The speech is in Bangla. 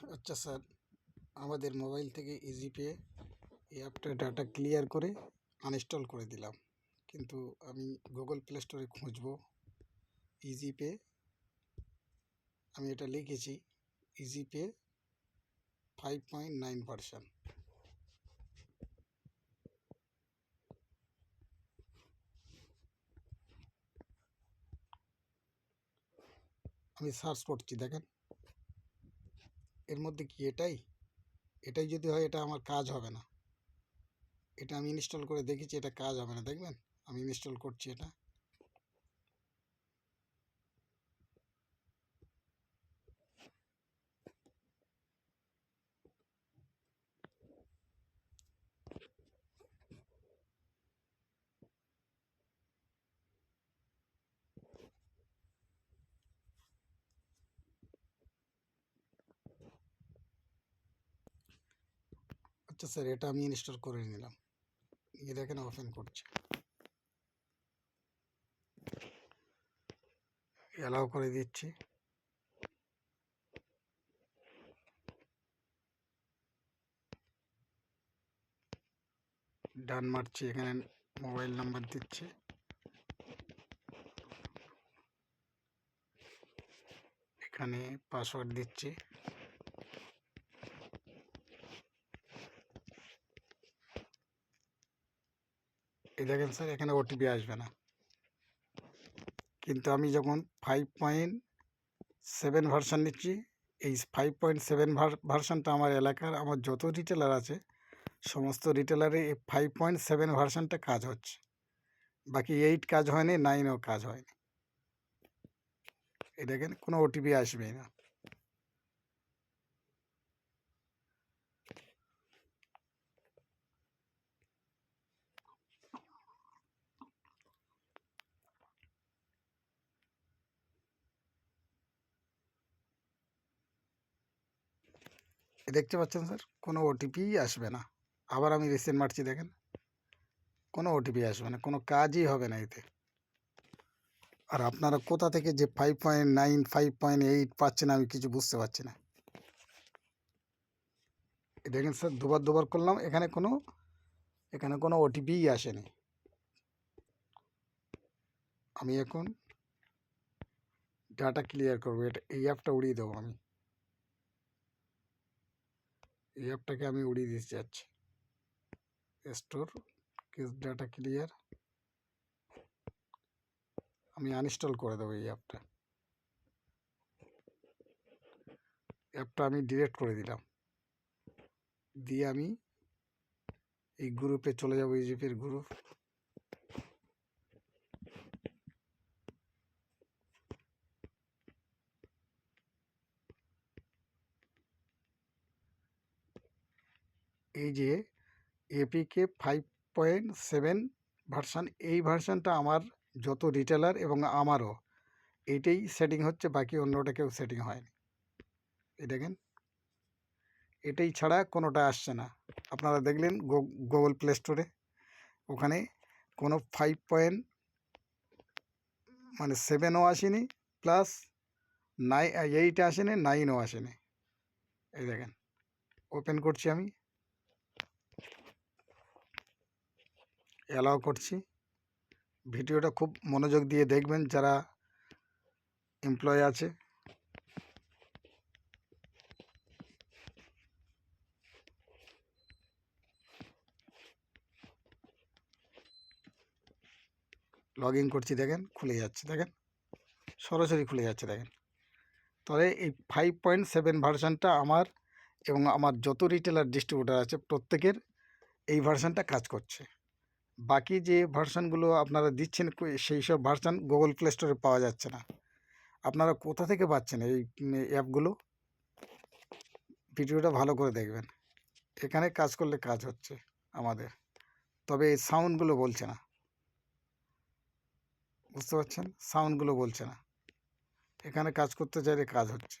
আচ্ছা স্যার, আমাদের মোবাইল থেকে ইজি পে এই অ্যাপটা ডাটা ক্লিয়ার করে আনইনস্টল করে দিলাম। কিন্তু আমি গুগল প্লে স্টোরে খুঁজবো ইজি পে আমি এটা লিখেছি easy pay five point nine version আমি সার্চ করছি, দেখেন। এর মধ্যে কি এটাই? এটাই যদি হয়, এটা আমার কাজ হবে না। এটা আমি ইনস্টল করে দেখেছি, এটা কাজ হবে না, দেখবেন? আমি ইনস্টল করছি এটা। আচ্ছা স্যার, এটা আমি ইনস্টল করে নিলাম। নিয়ে দেখেন ওপেন করছে। অ্যালাউ করে দিচ্ছি। ডান মারছি, এখানে মোবাইল নাম্বার দিচ্ছি। এখানে পাসওয়ার্ড দিচ্ছি। এই দেখেন স্যার এখানে ওটিপি আসবে না। কিন্তু আমি যখন ফাইভ পয়েন্ট সেভেন ভার্সান নিচ্ছি, এই ফাইভ পয়েন্ট সেভেন ভার্সানটা আমার এলাকার, আমার যত রিটেলার আছে, সমস্ত রিটেলারে এই ফাইভ পয়েন্ট সেভেন ভার্সানটা কাজ হচ্ছে। বাকি এইট কাজ হয়নি নাইনও কাজ হয়নি। এই দেখেন কোনো ওটিপি আসবেই না। দেখতে পাচ্ছেন স্যার? কোনো ওটিপিই আসবে না। আবার আমি রিসেন্ট মারছি, দেখেন। কোনো ওটিপি আসবে না, কোনো কাজই হবে না এতে। আর আপনারা কোথা থেকে যে five point nine five point eight পাচ্ছেন আমি কিছু বুঝতে পারছি না। দেখেন স্যার, দুবার দুবার করলাম, এখানে কোনো এখানে কোনো ওটিপিই আসেনি। আমি এখন ডাটা ক্লিয়ার করব, এটা এই অ্যাপটা উড়িয়ে দেবো আমি। এই অ্যাপটাকে আমি উড়িয়ে দিতে যাচ্ছি স্টোর কেস ডাটা ক্লিয়ার আমি আনইনস্টল করে দেবো এই অ্যাপটা। অ্যাপটা আমি ডিলেট করে দিলাম। দিয়ে আমি এই গ্রুপে চলে যাব ইজিপির গ্রুপ এই যে APK five point seven version এই ভার্সানটা আমার যত রিটেলার এবং আমারও এইটাই সেটিং হচ্ছে, বাকি অন্যটা কেউ সেটিং হয়নি। এই দেখেন। এটাই ছাড়া কোনোটা আসছে না। আপনারা দেখলেন গুগল প্লে স্টোরে ওখানে কোনো ফাইভ পয়েন্ট মানে সেভেনও আসেনি প্লাস নাই এইট আসেনি নাইনও আসেনি। এই দেখেন। ওপেন করছি আমি। অ্যালাউ করছি। ভিডিওটা খুব মনোযোগ দিয়ে দেখবেন যারা এমপ্লয় আছে। লগ ইন করছি দেখেন, খুলে যাচ্ছে দেখেন। সরাসরি খুলে যাচ্ছে দেখেন। তবে এই ফাইভ পয়েন্ট সেভেন ভার্সানটা আমার এবং আমার যত রিটেলার ডিস্ট্রিবিউটার আছে প্রত্যেকের এই ভার্সানটা কাজ করছে। বাকি যে ভার্সানগুলো আপনারা দিচ্ছেন সেই সব ভার্সান গুগল প্লে স্টোরে পাওয়া যাচ্ছে না। আপনারা কোথা থেকে পাচ্ছেন এই অ্যাপগুলো ভিডিওটা ভালো করে দেখবেন। এখানে কাজ করলে কাজ হচ্ছে আমাদের। তবে এই সাউন্ডগুলো বলছে না। বুঝতে পারছেন? সাউন্ডগুলো বলছে না। এখানে কাজ করতে চাইলে কাজ হচ্ছে।